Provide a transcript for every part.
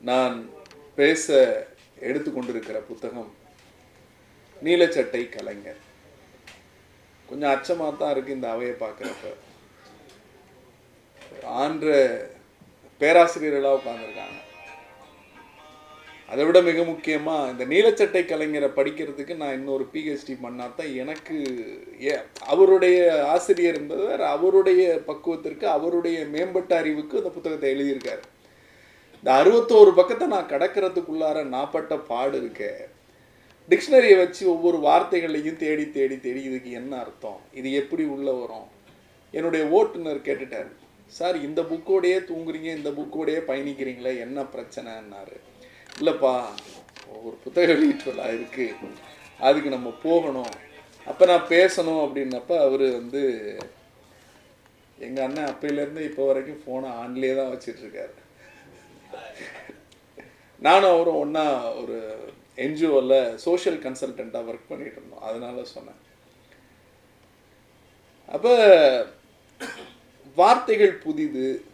நான் பேச எடுத்துக்கொண்டிருக்கிற புத்தகம் நீலச்சட்டை கலைஞர். கொஞ்சம் அச்சமாக தான் இருக்குது இந்த அவையை பார்க்குறப்ப. ஆன்ற பேராசிரியர்களாக உட்காந்துருக்காங்க அதை விட மிக முக்கியமாக இந்த நீலச்சட்டை கலைஞரை படிக்கிறதுக்கு நான் இன்னொரு பிஹெச்டி பண்ணால் தான் எனக்கு ஏ அவருடைய ஆசிரியர் என்பவர் அவருடைய பக்குவத்திற்கு அவருடைய மேம்பட்ட அறிவுக்கு அந்த புத்தகத்தை எழுதியிருக்காரு. இந்த அறுபத்தோரு பக்கத்தை நான் கடக்கிறதுக்குள்ளார நாப்பட்ட பாடு இருக்க. டிக்ஷனரியை வச்சு ஒவ்வொரு வார்த்தைகளையும் தேடி தேடி தேடி இதுக்கு என்ன அர்த்தம்? இது எப்படி உள்ளே வரும்? என்னுடைய ஓட்டுநர் கேட்டுட்டார். சார் இந்த புக்கோடையே தூங்குறீங்க இந்த புக்கோடையே பயணிக்கிறீங்களே என்ன பிரச்சனைன்னாரு. இல்லைப்பா ஒரு புத்தக வெளியீட்டுலாம் இருக்குது அதுக்கு நம்ம போகணும். அப்போ நான் பேசணும் அப்படின்னப்ப அவர் வந்து எங்கள் அண்ணன் அப்பையிலேருந்து இப்போ வரைக்கும் ஃபோனை ஆன்லேயே தான் வச்சிட்ருக்காரு நானும் அவரும் ஒன்றா ஒரு என்ஜிஓவில் சோஷியல் கன்சல்டண்ட்டாக ஒர்க் பண்ணிட்டு இருந்தோம். அதனால சொன்னேன். அப்போ வார்த்தைகள் புதிது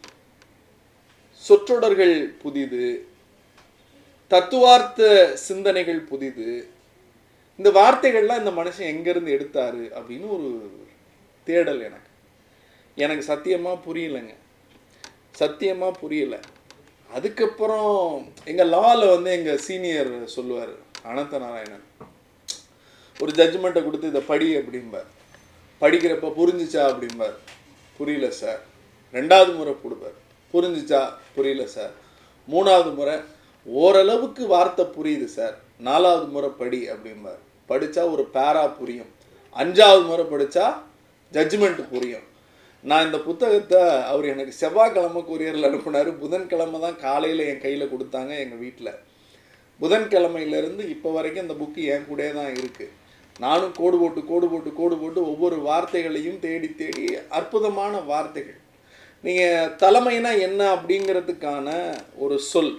சொற்றொடர்கள் புதிது தத்துவார்த்த சிந்தனைகள் புதிது இந்த வார்த்தைகள்லாம் இந்த மனுஷன் எங்கேருந்து எடுத்தாரு அப்படின்னு ஒரு தேடல் எனக்கு. எனக்கு சத்தியமாக புரியலைங்க. சத்தியமாக புரியலை. அதுக்கப்புறம் எங்கள் லாவில் வந்து எங்கள் சீனியர் சொல்லுவார் அனந்த நாராயணன். ஒரு ஜட்ஜ்மெண்ட்டை கொடுத்து இதை படி அப்படிம்பார். படிக்கிறப்ப புரிஞ்சிச்சா அப்படிம்பார். புரியல சார். ரெண்டாவது முறை கொடுப்பார். புரிஞ்சிச்சா? புரியல சார். மூணாவது முறை ஓரளவுக்கு வார்த்தை புரியுது சார். நாலாவது முறை படி அப்படிம்பார். படித்தா ஒரு பேரா புரியும். அஞ்சாவது முறை படித்தா ஜட்ஜ்மெண்ட் புரியும். நான் இந்த புத்தகத்தை அவர் எனக்கு செவ்வாய்க்கிழமை கொரியரில் அனுப்புனார். புதன்கிழமை தான் காலையில் என் கையில் கொடுத்தாங்க எங்கள் வீட்டில் புதன்கிழமையிலேருந்து இப்போ வரைக்கும் இந்த புக்கு என் கூடயே தான் இருக்குது நானும் கோடு போட்டு கோடு போட்டு கோடு போட்டு ஒவ்வொரு வார்த்தைகளையும் தேடி தேடி அற்புதமான வார்த்தைகள். நீங்கள் தலைமைனா என்ன அப்படிங்கிறதுக்கான ஒரு சொல்.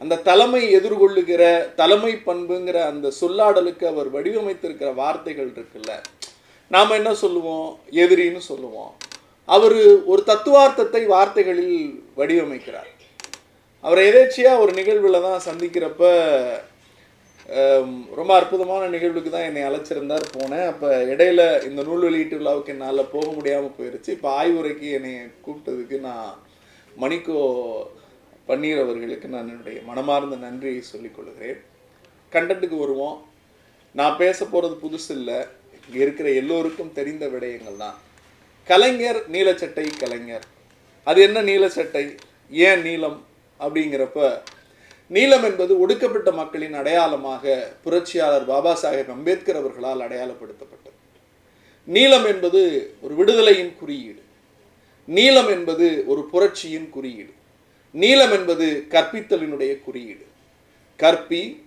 அந்த தலைமை எதிர்கொள்ளுகிற தலைமை பண்புங்கிற அந்த சொல்லாடலுக்கு அவர் வடிவமைத்திருக்கிற வார்த்தைகள் இருக்குல்ல. நாம் என்ன சொல்லுவோம்? எதிரின்னு சொல்லுவோம். அவர் ஒரு தத்துவார்த்தத்தை வார்த்தைகளில் வடிவமைக்கிறார். அவரை எதேச்சியாக ஒரு நிகழ்வில் தான் சந்திக்கிறப்ப ரொம்ப அற்புதமான நிகழ்வுக்கு தான் என்னை அழைச்சிருந்தார் போனேன். அப்போ இடையில இந்த நூல் வெளியீட்டு விழாவுக்கு என்னால் போக முடியாமல் போயிடுச்சு இப்போ ஆய்வுரைக்கு என்னை கூப்பிட்டதுக்கு நான் மணிக்கோ பன்னீர் அவர்களுக்கு நான் என்னுடைய மனமார்ந்த நன்றியை சொல்லிக் கொள்கிறேன். கண்டென்ட்டுக்கு வருவோம். நான் பேச போகிறது புதுசு இல்லை. இங்கே இருக்கிற எல்லோருக்கும் தெரிந்த விடயங்கள் தான். கலைஞர் நீலச்சட்டை கலைஞர். அது என்ன நீலச்சட்டை? ஏன் நீலம்? அப்படிங்கிறப்ப நீலம் என்பது ஒடுக்கப்பட்ட மக்களின் அடையாளமாக புரட்சியாளர் பாபா சாஹேப் அம்பேத்கர் அவர்களால் அடையாளப்படுத்தப்பட்டது. நீலம் என்பது ஒரு விடுதலையின் குறியீடு. நீலம் என்பது ஒரு புரட்சியின் குறியீடு. நீலம் என்பது கற்பித்தலினுடைய குறியீடு. கற்பி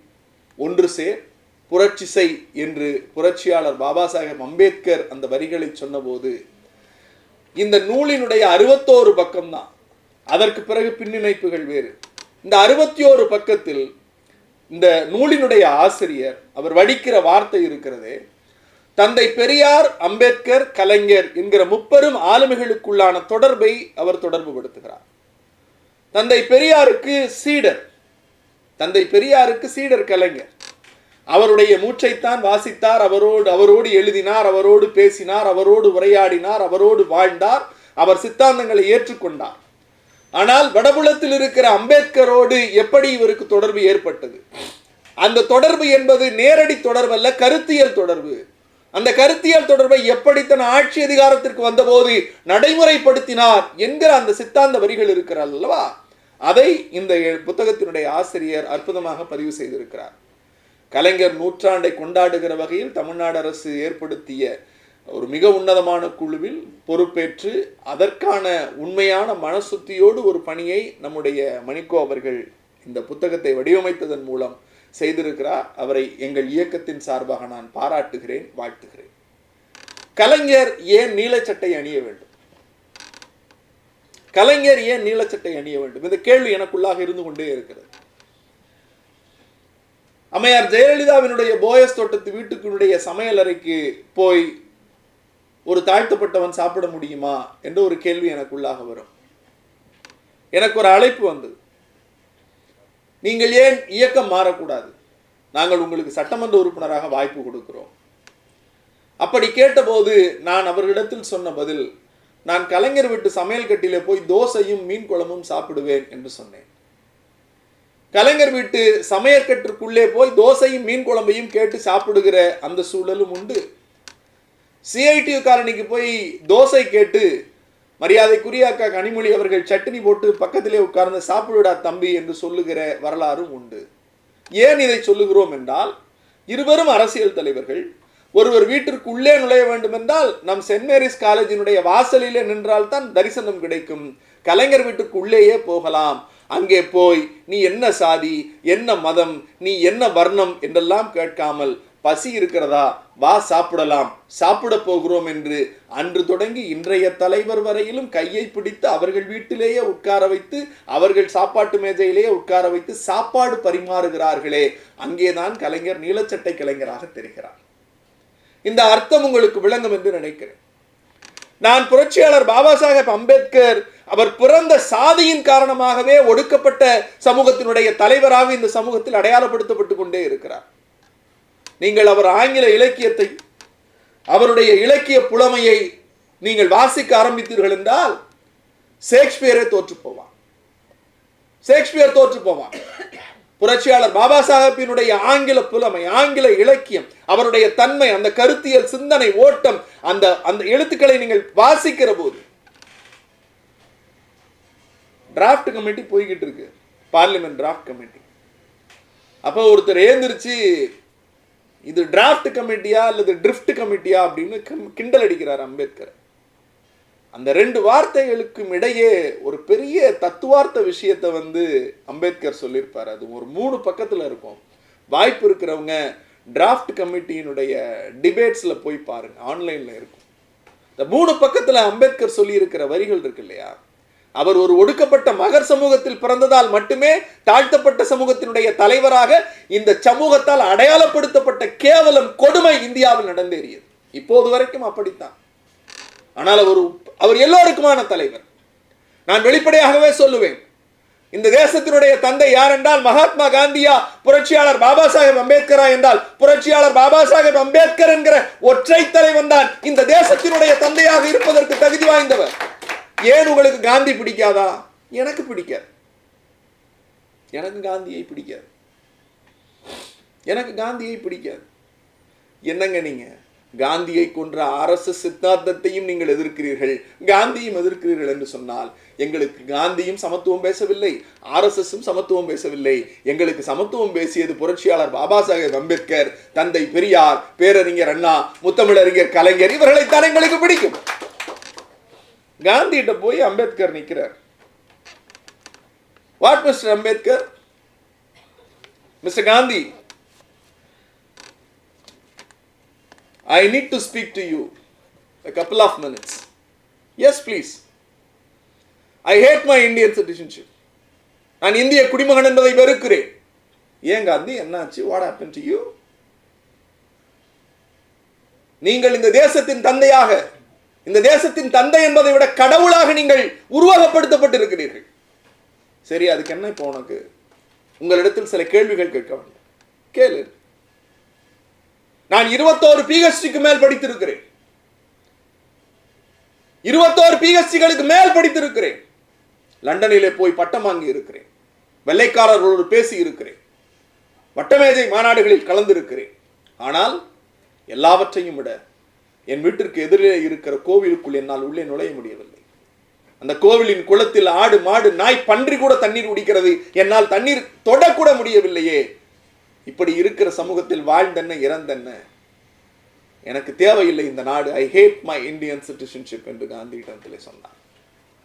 ஒன்று சேர் புரட்சி செய் என்று புரட்சியாளர் பாபா சாஹேப் அம்பேத்கர் அந்த வரிகளை சொன்னபோது இந்த நூலினுடைய அறுபத்தோரு பக்கம்தான். அதற்கு பிறகு பின்னிணைப்புகள் வேறு. இந்த அறுபத்தி ஓரு பக்கத்தில் இந்த நூலினுடைய ஆசிரியர் அவர் வடிக்கிற வார்த்தை இருக்கிறதே தந்தை பெரியார் அம்பேத்கர் கலைஞர் என்கிற முப்பெரும் ஆளுமைகளுக்குள்ளான தொடர்பை அவர் தொடர்பு படுத்துகிறார். தந்தை பெரியாருக்கு சீடர் தந்தை பெரியாருக்கு சீடர் கலைஞர். அவருடைய மூச்சைத்தான் வாசித்தார் அவரோடு அவரோடு எழுதினார் அவரோடு பேசினார் அவரோடு உரையாடினார் அவரோடு வாழ்ந்தார் அவர் சித்தாந்தங்களை ஏற்றுக்கொண்டார். ஆனால் வடபுலத்தில் இருக்கிற அம்பேத்கரோடு எப்படி இவருக்கு தொடர்பு ஏற்பட்டது? அந்த தொடர்பு என்பது நேரடி தொடர்பல்ல கருத்தியல் தொடர்பு. அந்த கருத்தியல் தொடர்பை எப்படி தன் ஆட்சி அதிகாரத்திற்கு வந்தபோது நடைமுறைப்படுத்தினார் என்கிற அந்த சித்தாந்த வரிகள் இருக்கிறார் அல்லவா அதை இந்த புத்தகத்தினுடைய ஆசிரியர் அற்புதமாக பதிவு செய்திருக்கிறார். கலைஞர் நூற்றாண்டை கொண்டாடுகிற வகையில் தமிழ்நாடு அரசு ஏற்படுத்திய ஒரு மிக உன்னதமான குழுவில் பொறுப்பேற்று அதற்கான உண்மையான மனசுத்தியோடு ஒரு பணியை நம்முடைய மணிக்கோ அவர்கள் இந்த புத்தகத்தை வடிவமைத்ததன் மூலம் செய்திருக்கிறார். அவரை எங்கள் இயக்கத்தின் சார்பாக நான் பாராட்டுகிறேன் வாழ்த்துகிறேன். கலைஞர் ஏன் நீலச்சட்டை அணிய வேண்டும்? கலைஞர் ஏன் நீலச்சட்டை அணிய வேண்டும்? இந்த கேள்வி எனக்குள்ளாக இருந்து கொண்டே இருக்கிறது. அம்மையார் ஜெயலலிதாவினுடைய போயஸ் தோட்டத்து வீட்டுக்குடைய சமையலறைக்கு போய் ஒரு தாழ்த்தப்பட்டவன் சாப்பிட முடியுமா என்ற ஒரு கேள்வி எனக்குள்ளாக வரும். எனக்கு ஒரு அழைப்பு வந்தது. நீங்கள் ஏன் இயக்கம் மாறக்கூடாது? நாங்கள் உங்களுக்கு சட்டமன்ற உறுப்பினராக வாய்ப்பு கொடுக்கிறோம். அப்படி கேட்டபோது நான் அவர்களிடத்தில் சொன்ன பதில் நான் கலைஞர் வீட்டு சமையல் கட்டிலே போய் தோசையும் மீன் குழம்பும் சாப்பிடுவேன் என்று சொன்னேன். கலைஞர் வீட்டு சமையற்கற்றுக்குள்ளே போய் தோசையும் மீன் குழம்பையும் கேட்டு சாப்பிடுகிற அந்த சூழலும் உண்டு. சிஐடியு காலனிக்கு போய் தோசை கேட்டு மரியாதைக்குரிய அக்கா கனிமொழி அவர்கள் சட்னி போட்டு பக்கத்திலே உட்கார்ந்து சாப்பிடுடா தம்பி என்று சொல்லுகிற வரலாறும் உண்டு. ஏன் இதை சொல்லுகிறோம் என்றால் இருவரும் அரசியல் தலைவர்கள். ஒருவர் வீட்டிற்கு உள்ளே நுழைய வேண்டுமென்றால் நம் சென்ட் மேரிஸ் காலேஜினுடைய வாசலிலே நின்றால்தான் தரிசனம் கிடைக்கும். கலைஞர் வீட்டுக்கு உள்ளேயே போகலாம். அங்கே போய் நீ என்ன சாதி என்ன மதம் நீ என்ன வர்ணம்? என்றெல்லாம் கேட்காமல் பசி இருக்கிறதா? வா சாப்பிடலாம். சாப்பிட போகிறோம் என்று அன்று தொடங்கி இன்றைய தலைவர் வரையிலும் கையை பிடித்து அவர்கள் வீட்டிலேயே உட்கார வைத்து அவர்கள் சாப்பாட்டு மேஜையிலேயே உட்கார வைத்து சாப்பாடு பரிமாறுகிறார்களே அங்கேதான் கலைஞர் நீலச்சட்டை கலைஞராக தெரிகிறார். இந்த அர்த்தம் உங்களுக்கு விளங்கும் என்று நினைக்கிறேன். நான் புரட்சியாளர் பாபா சாஹேப் அம்பேத்கர் அவர் பிறந்த சாதியின் காரணமாகவே ஒடுக்கப்பட்ட சமூகத்தினுடைய தலைவராக இந்த சமூகத்தில் அடையாளப்படுத்தப்பட்டு கொண்டே இருக்கிறார். நீங்கள் அவர் ஆங்கில இலக்கியத்தை அவருடைய இலக்கிய புலமையை நீங்கள் வாசிக்க ஆரம்பித்தீர்கள் என்றால் ஷேக்ஸ்பியரே தோற்று போவான் ஷேக்ஸ்பியர் தோற்று போவான் புரட்சியாளர் பாபா சாஹேப்பினுடைய ஆங்கில புலமை ஆங்கில இலக்கியம் அவருடைய தன்மை அந்த கருத்தியல் சிந்தனை ஓட்டம் அந்த அந்த எழுத்துக்களை நீங்கள் வாசிக்கிற போது டிராஃப்ட் கமிட்டி போய்கிட்டு இருக்கு. பார்லிமெண்ட் டிராஃப்ட் கமிட்டி அப்போ ஒருத்தர் ஏந்திரிச்சு இது டிராஃப்ட் கமிட்டியா அல்லது ட்ரிஃப்ட் கமிட்டியா அப்படின்னு கிண்டல் அடிக்கிறார் அம்பேத்கர். அந்த ரெண்டு வார்த்தைகளுக்கும் இடையே ஒரு பெரிய தத்துவார்த்த விஷயத்தை வந்து அம்பேத்கர் சொல்லியிருப்பார். அது ஒரு மூணு பக்கத்தில் இருக்கும். வாய்ப்பு இருக்கிறவங்க டிராஃப்ட் கமிட்டியினுடைய டிபேட்ஸில் போய் பாருங்க. ஆன்லைனில் இருக்கும். இந்த மூணு பக்கத்தில் அம்பேத்கர் சொல்லியிருக்கிற வரிகள் இருக்கு இல்லையா? அவர் ஒரு ஒடுக்கப்பட்ட மகர் சமூகத்தில் பிறந்ததால் மட்டுமே தாழ்த்தப்பட்ட சமூகத்தினுடைய தலைவராக இந்த சமூகத்தால் அடையாளப்படுத்தப்பட்ட கேவலம் கொடுமை இந்தியாவில் நடந்தேறியது. இப்போது வரைக்கும் அப்படித்தான். ஆனால் அவர் அவர் எல்லோருக்குமான தலைவர். நான் வெளிப்படையாகவே சொல்லுவேன். இந்த தேசத்தினுடைய தந்தை யார் என்றால் மகாத்மா காந்தியா புரட்சியாளர் பாபா சாஹேப் அம்பேத்கரா என்றால் புரட்சியாளர் பாபா சாஹேப் அம்பேத்கர் என்கிற ஒற்றை தலைவன் தான் இந்த தேசத்தினுடைய தந்தையாக இருப்பதற்கு தகுதி வாய்ந்தவர். ஏன் உங்களுக்கு காந்தி பிடிக்காதா? எனக்கு பிடிக்காது. எனக்கு காந்தியை பிடிக்காது. எனக்கு காந்தியை பிடிக்காது. என்னங்க நீங்க? காந்தியை கொன்ற அரசு சித்தாந்தத்தையும் நீங்கள் எதிர்க்கிறீர்கள். காந்தியும் எதிர்க்கிறீர்கள் என்று சொன்னால் எங்களுக்கு காந்தியும் சமத்துவம் பேசவில்லை ஆர்எஸ்எஸும் சமத்துவம் பேசவில்லை. எங்களுக்கு சமத்துவம் பேசியது புரட்சியாளர் பாபா சாஹேப் அம்பேத்கர் தந்தை பெரியார் பேரறிஞர் அண்ணா முத்தமிழறிஞர் கலைஞர் இவர்களைத்தான் எங்களுக்கு பிடிக்கும். காந்திகிட்ட போய் அம்பேத்கர் நிற்கிறார் what mister Ambedkar mister Gandhi I need to speak to you a couple of minutes. Yes, please. I hate my Indian citizenship. நான் இந்திய குடிமகன் என்பதை வெறுக்கிறேன் ஏன் காந்தி என்னாச்சு வாட் ஹேப்பன் டு யூ நீங்கள் இந்த தேசத்தின் தந்தையாக இந்த தேசத்தின் தந்தை என்பதை விட கடவுளாக நீங்கள் உருவகப்படுத்தப்பட்டிருக்கிறீர்கள். சரி அதுக்கு என்ன இப்போ உனக்கு? உங்களிடத்தில் சில கேள்விகள் கேட்க வேண்டும். கேளு. நான் இருபத்தோரு பிஹெச்டிக்கு மேல் படித்திருக்கிறேன். இருபத்தோரு பிஹெச்டிகளுக்கு மேல் படித்திருக்கிறேன். லண்டனிலே போய் பட்டம் வாங்கி இருக்கிறேன். வெள்ளைக்காரர்களோடு பேசி இருக்கிறேன். வட்டமேஜை மாநாடுகளில் கலந்திருக்கிறேன். ஆனால் எல்லாவற்றையும் விட என் வீட்டிற்கு எதிரே இருக்கிற கோவிலுக்குள் என்னால் உள்ளே நுழைய முடியவில்லை. அந்த கோவிலின் குளத்தில் ஆடு மாடு நாய் பன்றி கூட தண்ணீர் குடிக்கிறது. என்னால் தண்ணீர் தொடக்கூட முடியவில்லையே. இப்படி இருக்கிற சமூகத்தில் வாழ்ந்தென்ன இறந்தென்ன? எனக்கு தேவையில்லை இந்த நாடு. I hate my Indian citizenship என்று காந்தியிடத்தில் சொன்னார்.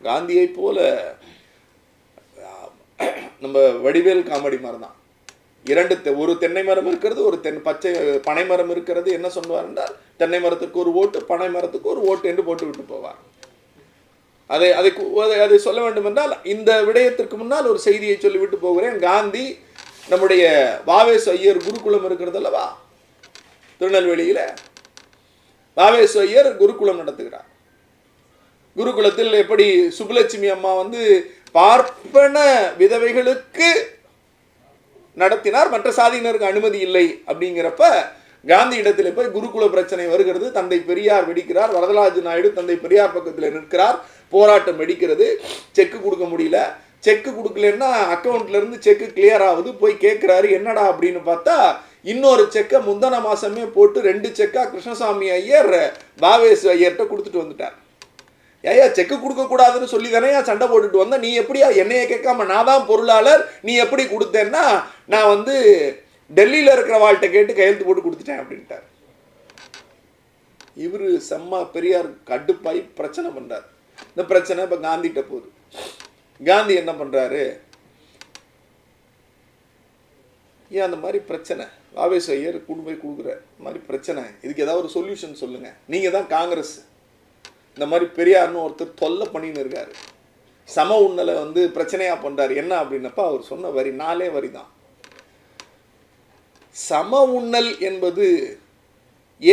காந்தியை போல நம்ம வடிவேல் காமெடி மாதிரி தான் இரண்டு தெ- ஒரு தென்னை மரம் இருக்கிறது ஒரு தென் பச்சை பனை மரம் இருக்கிறது. என்ன சொல்லுவார் என்றால் தென்னை மரத்துக்கு ஒரு ஓட்டு பனை மரத்துக்கு ஒரு ஓட்டு என்று போட்டு விட்டு போவார். அதை அதை அதை- சொல்ல வேண்டும் என்றால் இந்த விடயத்திற்கு முன்னால் ஒரு செய்தியை சொல்லிவிட்டு போகிறேன். காந்தி நம்முடைய வாவேசு ஐயர் குருகுலம் இருக்கிறது அல்லவா? திருநெல்வேலியில். வாவேசு ஐயர் குருகுலம் நடத்துகிறார். குருகுலத்தில் எப்படி சுப்புலட்சுமி அம்மா வந்து பார்ப்பன விதவைகளுக்கு நடத்தினார். மற்ற சாதியினருக்கு அனுமதி இல்லை அப்படிங்கிறப்ப காந்தி இடத்துல போய் குருகுல பிரச்சனை வருகிறது. தந்தை பெரியார் வெடிக்கிறார். வரதராஜ நாயுடு தந்தை பெரியார் பக்கத்தில் நிற்கிறார். போராட்டம் வெடிக்கிறது. செக்கு கொடுக்க முடியல. செக்கு கொடுக்கலன்னா அக்கௌண்ட்லேருந்து செக்கு கிளியர் ஆகுது. போய் கேட்குறாரு என்னடா அப்படின்னு பார்த்தா இன்னொரு செக்கை முந்தன மாதமே போட்டு ரெண்டு செக்காக கிருஷ்ணசாமி ஐயர் பாவேஸ் ஐயர்கிட்ட கொடுத்துட்டு வந்துட்டார். ஏயா செக்கு கொடுக்க கூடாதுன்னு சொல்லி தானே சண்டை போட்டுட்டு வந்தேன் நீ எப்படியா என்னைய கேட்காம நான் தான் பொருளாளர் நீ எப்படி கொடுத்தேன்னா நான் வந்து டெல்லியில் இருக்கிற வாழ்கிட்ட கேட்டு கையெழுத்து போட்டு கொடுத்துட்டேன் அப்படின்ட்டார். இவர் செம்ம பெரியார் கடுப்பாய் பிரச்சனை பண்றார். இந்த பிரச்சனை இப்போ காந்திகிட்ட போகுது. காந்தி என்ன பண்றாரு? ஏன் அந்த மாதிரி பிரச்சனை? ஆவேஸ் ஐயர் கொண்டு போய் கொடுக்குற மாதிரி பிரச்சனை. இதுக்கு ஏதாவது ஒரு சொல்யூஷன் சொல்லுங்க. நீங்க தான் காங்கிரஸ். இந்த மாதிரி பெரியார்னு ஒருத்தர் தொல்லை பண்ணின்னு இருக்காரு. சம உன்னலை வந்து பிரச்சனையா பண்றாரு. என்ன அப்படின்னப்ப அவர் சொன்ன வரி நாலே வரி தான். சம உண்ணல் என்பது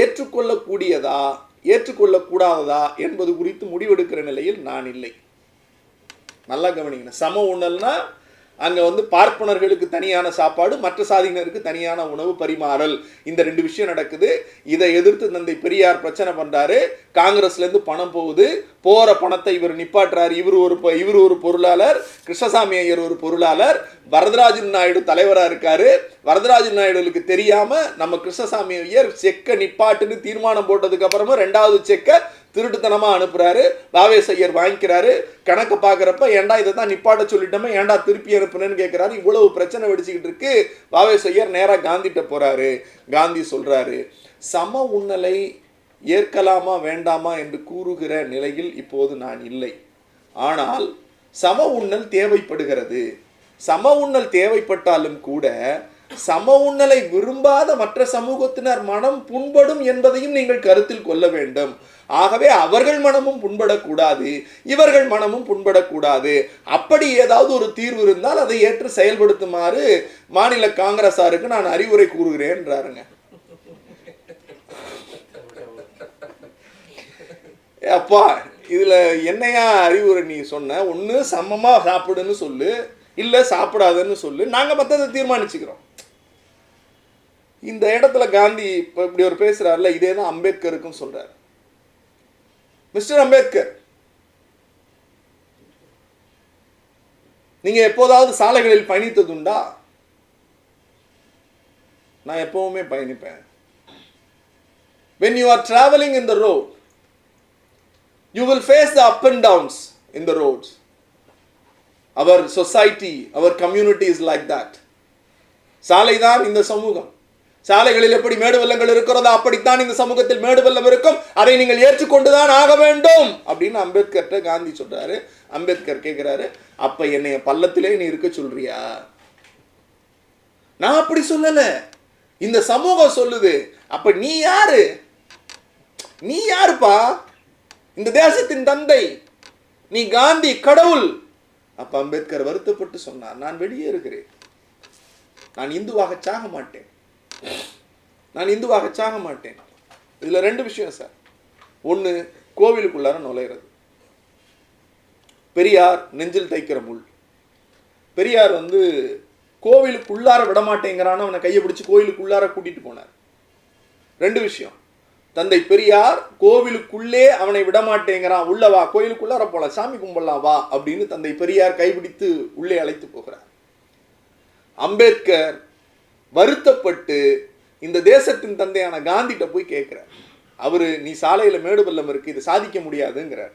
ஏற்றுக்கொள்ளக்கூடியதா ஏற்றுக்கொள்ளக்கூடாததா என்பது குறித்து முடிவெடுக்கிற நிலையில் நான் இல்லை. நல்லா கவனிக்கணும் சம உண்ணல்னா அங்கே வந்து பார்ப்பனர்களுக்கு தனியான சாப்பாடு மற்ற சாதியினருக்கு தனியான உணவு பரிமாறல். இந்த ரெண்டு விஷயம் நடக்குது. இதை எதிர்த்து தந்தை பெரியார் பிரச்சனை பண்ணுறாரு காங்கிரஸ்லேருந்து பணம் போகுது. போகிற பணத்தை இவர் நிப்பாட்டுறாரு. இவர் ஒரு பொ- இவர் ஒரு பொருளாளர். கிருஷ்ணசாமி ஐயர் ஒரு பொருளாளர். வரதராஜன் நாயுடு தலைவராக இருக்காரு. வரதராஜன் நாயுடுகளுக்கு தெரியாமல் நம்ம கிருஷ்ணசாமி ஐயர் செக்கை நிப்பாட்டுன்னு தீர்மானம் போட்டதுக்கப்புறமும் ரெண்டாவது செக்கை திருட்டுத்தனமாக அனுப்புகிறாரு பாவேஸ் ஐயர் வாங்கிக்கிறாரு கணக்கு பார்க்குறப்ப ஏண்டா இதை தான் நிப்பாட்ட சொல்லிட்டோமே ஏண்டா திருப்பி அனுப்புனேன்னு கேட்குறாரு இவ்வளவு பிரச்சனை வெடிச்சுக்கிட்டு இருக்கு. பாவேஸ் ஐயர் நேராக காந்திட்ட போகிறாரு காந்தி சொல்கிறாரு சம உண்ணலை ஏற்கலாமா வேண்டாமா என்று கூறுகிற நிலையில் இப்போது நான் இல்லை. ஆனால் சம உண்ணல் தேவைப்படுகிறது. சம உண்ணல் தேவைப்பட்டாலும் கூட சம உண்ணலை விரும்பாத மற்ற சமூகத்தினர் மனம் புண்படும் என்பதையும் நீங்கள் கருத்தில் கொள்ள வேண்டும். ஆகவே அவர்கள் மனமும் புண்படக்கூடாது இவர்கள் மனமும் புண்படக்கூடாது. அப்படி ஏதாவது ஒரு தீர்வு இருந்தால் அதை ஏற்று செயல்படுத்துமாறு மாநில காங்கிரசாருக்கு நான் அறிவுரை கூறுகிறேன்றாருங்க ஏ அப்பா இதுல என்னையா அறிவுரை நீ சொன்ன? ஒன்று சமமாக சாப்பிடுன்னு சொல்லு இல்லை சாப்பிடாதுன்னு சொல்லு. நாங்கள் மற்றதை தீர்மானிச்சுக்கிறோம். இந்த இடத்துல காந்தி இப்போ இப்படி ஒரு பேசுகிறார்ல இதே தான் அம்பேத்கருக்கும் சொல்றாரு. மிஸ்டர் அம்பேத்கர் நீங்க எப்போதாவது சாலைகளில் பயணித்ததுண்டா நான் எப்பவுமே பயணிப்பேன். When you are are in the road you will face the up and downs in the roads our society our community is like that சாலை தான் இந்த சமூகம். சாலைகளில் எப்படி மேடு வெள்ளங்கள் இருக்கிறதோ அப்படித்தான் இந்த சமூகத்தில் மேடு வெள்ளம் இருக்கும். அதை நீங்கள் ஏற்றுக்கொண்டுதான் ஆக வேண்டும் அப்படின்னு அம்பேத்கர்ட்ட காந்தி சொல்றாரு. அம்பேத்கர் கேட்கிறாரு அப்ப என்னைய பள்ளத்திலே நீ இருக்க சொல்றியா? நான் அப்படி சொல்லல. இந்த சமூகம் சொல்லுது அப்ப நீ யாரு? நீ யாருப்பா? இந்த தேசத்தின் தந்தை. நீ காந்தி கடவுள். அப்ப அம்பேத்கர் வருத்தப்பட்டு சொன்னார் நான் வெளியே இருக்கிறேன் நான் இந்துவாக சாக மாட்டேன். நான் இந்துவாக சாக மாட்டேன் இதில் ரெண்டு விஷயம் சார். ஒன்று கோவிலுக்குள்ளார நுழையிறது. பெரியார் நெஞ்சில் தைக்கிற முள். பெரியார் வந்து கோவிலுக்குள்ளார விடமாட்டேங்கிறான்னு அவனை கையை பிடிச்சி கோவிலுக்குள்ளார கூட்டிட்டு போனார். ரெண்டு விஷயம். தந்தை பெரியார் கோவிலுக்குள்ளே அவனை விடமாட்டேங்கிறான். உள்ள வா கோயிலுக்குள்ளார போல சாமி கும்பிடலாம் வா அப்படின்னு தந்தை பெரியார் கைபிடித்து உள்ளே அழைத்து போகிறார். அம்பேத்கர் வருத்தப்பட்டு இந்த தேசத்தின் தந்தையான காந்திகிட்ட போய் கேட்குறார். அவர் நீ சாலையில் மேடு பள்ளம் இருக்கு இதை சாதிக்க முடியாதுங்கிறார்.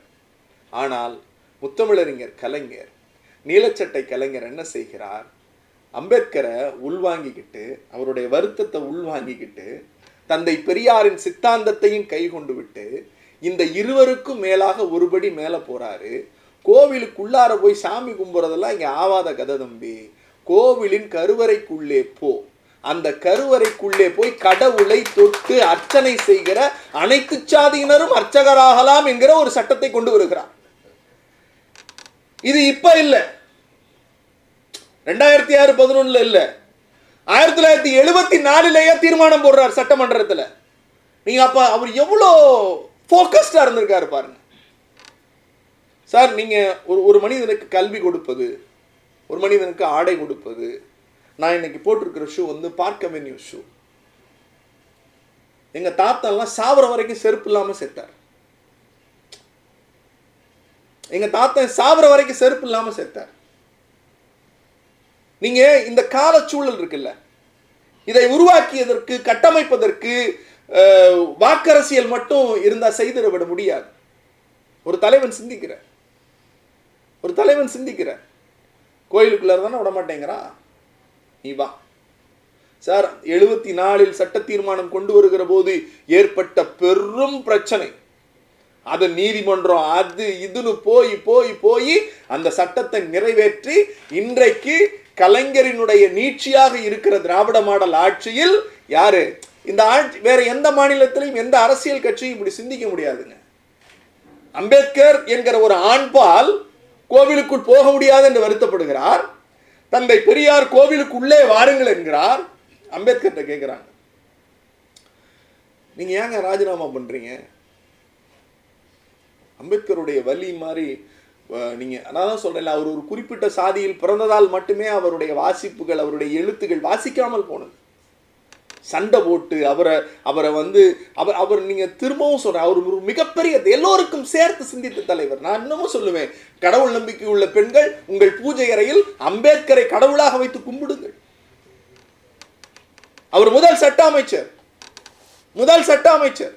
ஆனால் முத்தமிழறிஞர் கலைஞர் நீலச்சட்டை கலைஞர் என்ன செய்கிறார்? அம்பேத்கரை உள்வாங்கிக்கிட்டு அவருடைய வருத்தத்தை உள்வாங்கிக்கிட்டு தந்தை பெரியாரின் சித்தாந்தத்தையும் கை கொண்டு விட்டு இந்த இருவருக்கும் மேலாக ஒருபடி மேலே போகிறாரு கோவிலுக்குள்ளார போய் சாமி கும்புறதெல்லாம் இங்கே ஆவாத கதை தம்பி கோவிலின் கருவறைக்குள்ளே போ. அந்த கருவறைக்குள்ளே போய் கடவுளை தொட்டு அர்ச்சனை செய்கிற அனைத்து சாதியினரும் அர்ச்சகராகலாம் என்கிற ஒரு சட்டத்தை கொண்டு வருகிறார். இது இப்ப இல்ல. ரெண்டாயிரத்தி ஆறு பதினொன்னுல இல்ல. ஆயிரத்தி தொள்ளாயிரத்தி எழுபத்தி நாலுலயே தீர்மானம் போடுறார் சட்டமன்றத்தில். நீங்க அப்ப அவர் எவ்வளோ ஃபோக்கஸ்டா இருந்திருக்காரு பாருங்க. சார் நீங்க ஒரு ஒரு மனிதனுக்கு கல்வி கொடுப்பது ஒரு மனிதனுக்கு ஆடை கொடுப்பது நான் இன்னைக்கு போட்டிருக்கிற ஷூ வந்து பார்க் அவென்யூ ஷூ எங்க தாத்தாலாம் சாவர வரைக்கும் செருப்பு இல்லாமல் செத்தார். எங்க தாத்தா சாவர வரைக்கும் செருப்பு இல்லாமல் செத்தார். நீங்க இந்த கால சூழல் இருக்குல்ல இதை உருவாக்கியதற்கு கட்டமைப்பதற்கு வாக்கரசியல் மட்டும் இருந்தால் செய்திட விட முடியாது. ஒரு தலைவன் சிந்திக்கிற ஒரு தலைவன் சிந்திக்கிற கோயிலுக்குள்ள தானே விட மாட்டேங்கிறான் நீ வா. சார் எழுபத்தி நாலில் சட்ட தீர்மானம் கொண்டு வருகிற போது ஏற்பட்ட பெரும் பிரச்சனை. அது நீதிமன்றம் அது இதுன்னு போய் போய் போய் அந்த சட்டத்தை நிறைவேற்றி இன்றைக்கு கலைஞரினுடைய நீட்சியாக இருக்கிற திராவிட மாடல் ஆட்சியில் யாரு? இந்த ஆட்சி வேற எந்த மாநிலத்திலையும் எந்த அரசியல் கட்சியும் இப்படி சிந்திக்க முடியாதுங்க. அம்பேத்கர் என்கிற ஒரு ஆண்பால் கோவிலுக்குள் போக முடியாது என்று வருத்தப்படுகிறார். தந்தை பெரியார் கோவிலுக்கு உள்ளே வாருங்கள் என்கிறார். அம்பேத்கர்கிட்ட கேட்குறாங்க நீங்க ஏங்க ராஜினாமா பண்றீங்க? அம்பேத்கருடைய வலி மாதிரி நீங்க நான் தான் சொல்றேன்ல அவர் ஒரு குறிப்பிட்ட சாதியில் பிறந்ததால் மட்டுமே அவருடைய வாசிப்புகள் அவருடைய எழுத்துகள் வாசிக்காமல் போனது. சண்டை போட்டு அவரை அவரை வந்து அவர் அவர் நீங்க திரும்பவும் சொல்கிற அவர் ஒரு மிகப்பெரிய எல்லோருக்கும் சேர்த்து சிந்தித்த தலைவர். நான் இன்னமும் சொல்லுவேன் கடவுள் நம்பிக்கை உள்ள பெண்கள் உங்கள் பூஜை அறையில் அம்பேத்கரை கடவுளாக வைத்து கும்பிடுங்கள். அவர் முதல் சட்ட அமைச்சர். முதல் சட்ட அமைச்சர்.